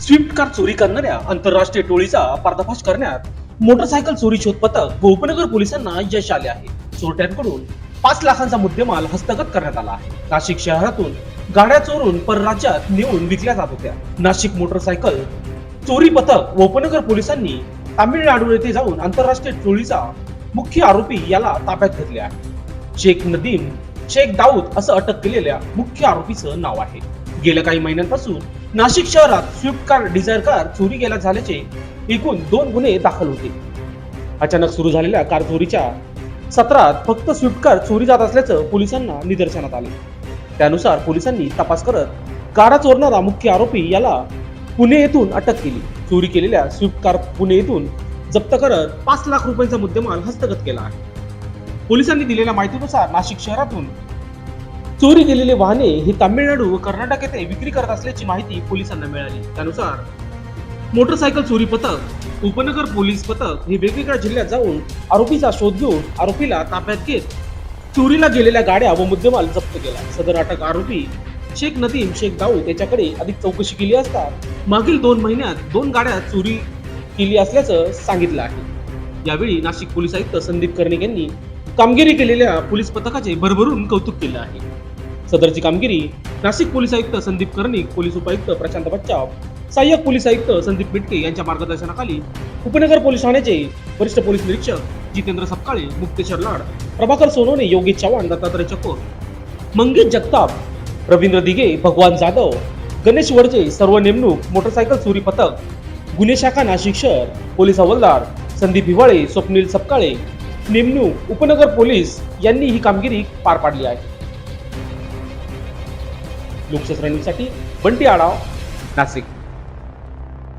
Swift car चोरी करणाऱ्या आंतरराष्ट्रीय टोळीचा पर्दाफाश करण्यात मोटरसायकल चोरी शोध पथक गोपनगर पोलिसांना यश आले आहे. चोरट्यांकडून पाच लाखांचा मुद्देमाल हस्तगत करण्यात आला आहे. नाशिक शहरातून गाड्या चोरून परराज्यात नेऊन विकल्या जात होत्या. नाशिक मोटरसायकल चोरी पथक व उपनगर पोलिसांनी तामिळनाडू येथे जाऊन आंतरराष्ट्रीय टोळीचा मुख्य आरोपी याला ताब्यात घेतले आहे. शेख नदीम शेख दाऊद असं अटक केलेल्या मुख्य आरोपीचं नाव आहे. गेल्या काही महिन्यांपासून नाशिक शहरात स्विफ्ट कार डिझायर कार चोरी गेल्या झाल्याचे एकूण दोन गुन्हे दाखल होते. अचानक सुरू झालेल्या कार चोरीच्या सत्रात फक्त स्विफ्ट कार चोरी जात असल्याचं पोलिसांना निदर्शनात आले. त्यानुसार पोलिसांनी तपास करत कारा चोरणारा मुख्य आरोपी याला पुणे येथून अटक केली. चोरी केलेल्या स्विफ्ट कार पुणे येथून जप्त करत पाच लाख रुपयांचा मुद्देमाल हस्तगत केला आहे. पोलिसांनी दिलेल्या माहितीनुसार नाशिक शहरातून चोरी गेलेले वाहने हे तामिळनाडू व कर्नाटक येथे विक्री करत असल्याची माहिती पोलिसांना मिळाली. त्यानुसार मोटरसायकल चोरी पथक उपनगर पोलीस पथक हे वेगवेगळ्या जिल्ह्यात जाऊन आरोपीचा शोध घेऊन आरोपीला ताब्यात घेत चोरीला गेलेल्या गाड्या व मुद्देमाल जप्त केला. सदर अटक आरोपी शेख नदीम शेख दाऊद याच्याकडे अधिक चौकशी केली असता मागील दोन महिन्यात दोन गाड्या चोरी केली असल्याचं सांगितलं आहे. यावेळी नाशिक पोलीस आयुक्त संदीप कर्णिक यांनी कामगिरी केलेल्या पोलीस पथकाचे भरभरून कौतुक केलं आहे. सदरची कामगिरी नाशिक पोलीस आयुक्त संदीप कर्णिक पोलीस उपायुक्त प्रशांत बच्चाव सहाय्यक पोलीस आयुक्त संदीप मिटके यांच्या मार्गदर्शनाखाली उपनगर पोलीस ठाण्याचे वरिष्ठ पोलीस निरीक्षक जितेंद्र सपकाळे मुक्तेश्वर लाड प्रभाकर सोनवणे योगेश चव्हाण दत्तात्रय चकोर मंगेश जगताप रवींद्र दिघे भगवान जाधव गणेश वडजे सर्व नेमणूक मोटरसायकल चोरी पथक गुन्हे शाखा नाशिक शहर पोलीस हवालदार संदीप हिवाळे स्वप्नील सपकाळे नेमणूक उपनगर पोलीस यांनी ही कामगिरी पार पाडली आहे. लोकशास्त्र न्यूजसाठी बंटी आढाव नाशिक.